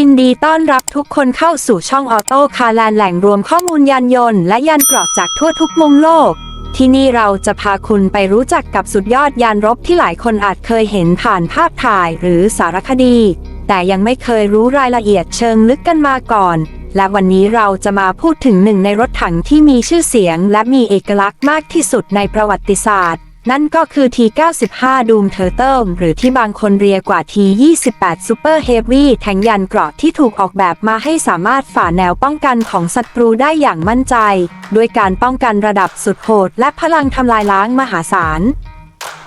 ินดีต้อนรับทุกคนเข้าสู่ช่องออโต้คาร์แลนแหล่งรวมข้อมูลยานยนต์และยานเกราะจากทั่วทุกมุมโลก ที่นี่เราจะพาคุณไปรู้จักกับสุดยอดยานรบที่หลายคนอาจเคยเห็นผ่านภาพถ่ายหรือสารคดี แต่ยังไม่เคยรู้รายละเอียดเชิงลึกกันมาก่อน และวันนี้เราจะมาพูดถึงหนึ่งในรถถังที่มีชื่อเสียง และมีเอกลักษณ์มากที่สุดในประวัติศาสตร์ นั่นก็คือ T95 Doom Turtle หรือที่บางคนเรียกว่า T28 Super Heavy แทงยันเกราะที่ถูกออกแบบมาให้สามารถฝ่าแนวป้องกันของศัตรูได้อย่างมั่นใจ ด้วยการป้องกันระดับสุดโหดและพลังทำลายล้างมหาศาล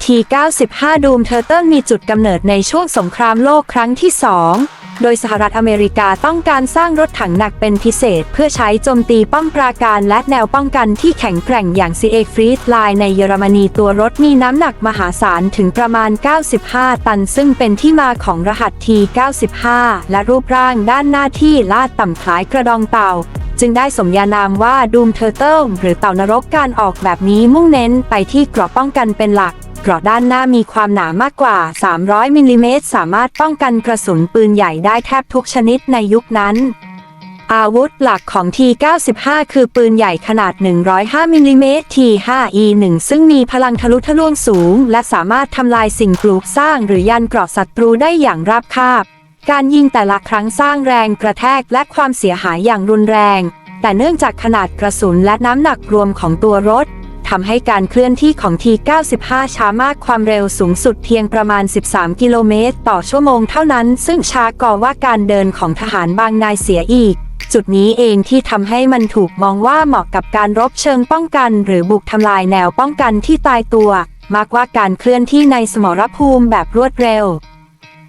T95 Doom Turtle มีจุดกำเนิดในช่วงสงครามโลกครั้งที่2 โดยสหรัฐอเมริกาต้องการสร้างรถถังหนักเป็นพิเศษ เพื่อใช้โจมตีป้อมปราการและแนวป้องกันที่แข็งแกร่งอย่าง CA Fleet Line ในเยอรมนีตัวรถมีน้ำหนักมหาศาลถึงประมาณ 95 ตัน ซึ่งเป็นที่มาของรหัส T95 และรูปร่างด้านหน้าที่ลาดต่ำคล้ายกระดองเต่าจึงได้สมญานามว่า Doom Turtle หรือเต่านรกการออกแบบนี้มุ่งเน้นไปที่เกราะป้องกันเป็นหลัก เกราะด้านหน้ามีความหนามากกว่า 300มิลลิเมตรสามารถป้องกันกระสุนปืนใหญ่ได้แทบทุกชนิดในยุคนั้น อาวุธหลักของ T95 คือปืนใหญ่ขนาด 105มิลลิเมตร T5E1 ซึ่งมีพลังทะลุทะลวงสูง และสามารถทำลายสิ่งปลูกสร้างหรือยันเกราะศัตรูได้อย่างราบคาบ การยิงแต่ละครั้งสร้างแรงกระแทกและความเสียหายอย่างรุนแรง แต่เนื่องจากขนาดกระสุนและน้ำหนักรวมของตัวรถ ทำให้การเคลื่อนที่ของ T95 ช้ามากความเร็วสูงสุดเพียงประมาณ 13 กิโลเมตร ต่อชั่วโมงเท่านั้น ซึ่งช้ากว่าว่าการเดินของทหารบางนายเสียอีก จุดนี้เองที่ทำให้มันถูกมองว่าเหมาะกับการรบเชิงป้องกัน หรือบุกทำลายแนวป้องกันที่ตายตัว มากกว่าการเคลื่อนที่ในสมรภูมิแบบรวดเร็ว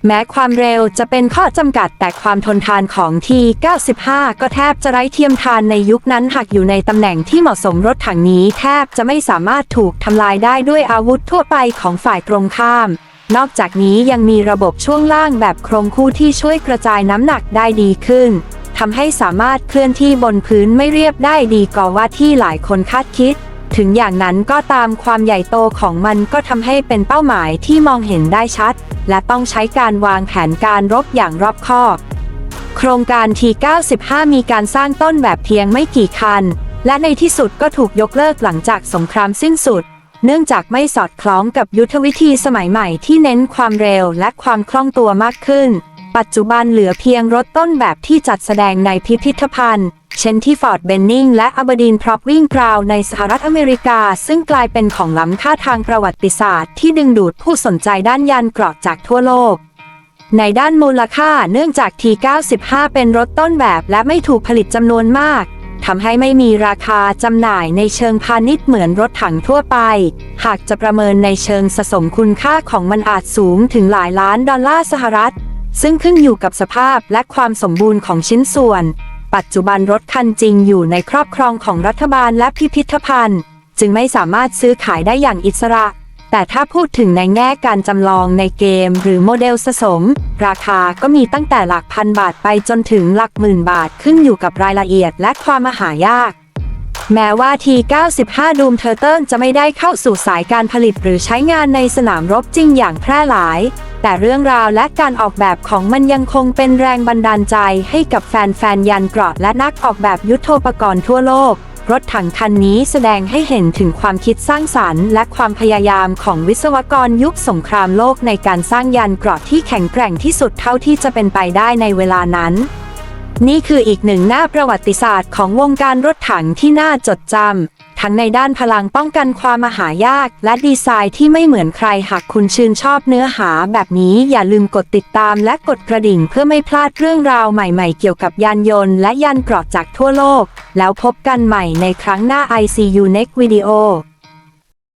แม้ความเร็วจะเป็นข้อจำกัดแต่ความทนทานของ T95 ก็แทบจะไร้เทียมทานในยุคนั้นหากอยู่ในตำแหน่งที่เหมาะสมรถถังนี้แทบจะไม่สามารถถูกทำลายได้ด้วยอาวุธทั่วไปของฝ่ายตรงข้าม นอกจากนี้ยังมีระบบช่วงล่างแบบโครงคู่ที่ช่วยกระจายน้ำหนักได้ดีขึ้นทำให้สามารถเคลื่อนที่บนพื้นไม่เรียบได้ดีกว่าว่าที่หลายคนคาดคิด ถึงอย่างนั้นก็ตามความใหญ่โตของมันก็ทำให้เป็นเป้าหมายที่มองเห็นได้ชัด และต้องใช้การวางแผนการรบอย่างรอบคอบ โครงการ T95 มีการสร้างต้นแบบเพียงไม่กี่คัน และในที่สุดก็ถูกยกเลิกหลังจากสงครามสิ้นสุด เนื่องจากไม่สอดคล้องกับยุทธวิธีสมัยใหม่ที่เน้นความเร็วและความคล่องตัวมากขึ้น ปัจจุบันเหลือเพียงรถต้นแบบที่จัดแสดงในพิพิธภัณฑ์ เช่นที่ฟอร์ดเบนนิงและอบดีนพร็อพวิ่งกราวในสหรัฐอเมริกา ซึ่งกลายเป็นของล้ำค่าทางประวัติศาสตร์ที่ดึงดูดผู้สนใจด้านยานเกราะจากทั่วโลก ในด้านมูลค่าเนื่องจาก T95 เป็นรถต้นแบบและไม่ถูกผลิตจำนวนมากทำให้ไม่มีราคาจำหน่ายในเชิงพาณิชย์เหมือนรถถังทั่วไป หากจะประเมินในเชิงสะสมคุณค่าของมันอาจสูงถึงหลายล้านดอลลาร์สหรัฐ ซึ่งขึ้นอยู่กับสภาพและความสมบูรณ์ของชิ้นส่วน ปัจจุบันรถคันจริงอยู่ในครอบครองของรัฐบาลและพิพิธภัณฑ์ จึงไม่สามารถซื้อขายได้อย่างอิสระ แต่ถ้าพูดถึงในแง่การจำลองในเกมหรือโมเดลสะสม ราคาก็มีตั้งแต่หลักพันบาทไปจนถึงหลักหมื่นบาทขึ้นอยู่กับรายละเอียดและความมหายากแม้ว่า T95 Doom Turtle จะไม่ได้เข้าสู่สายการผลิตหรือใช้งานในสนามรบจริงอย่างแพร่หลาย แต่เรื่องราวและการออกแบบของมันยังคงเป็นแรงบันดาลใจให้กับแฟนๆยันเกราะและนักออกแบบยุทโธปกรณ์ทั่วโลก รถถังคันนี้แสดงให้เห็นถึงความคิดสร้างสรรค์ และความพยายามของวิศวกรยุคสงครามโลกในการสร้างยานเกราะที่แข็งแกร่งที่สุดเท่าที่จะเป็นไปได้ในเวลานั้น นี่คืออีกหนึ่งหน้าประวัติศาสตร์ของวงการรถถังที่น่าจดจำ ทั้งในด้านพลังป้องกันความมหายาก และดีไซน์ที่ไม่เหมือนใครหากคุณชื่นชอบเนื้อหาแบบนี้อย่าลืมกดติดตามและกดกระดิ่งเพื่อไม่พลาดเรื่องราวใหม่ๆเกี่ยวกับยานยนต์และยานเกราะจากทั่วโลก แล้วพบกันใหม่ในครั้งหน้า ICU Next Video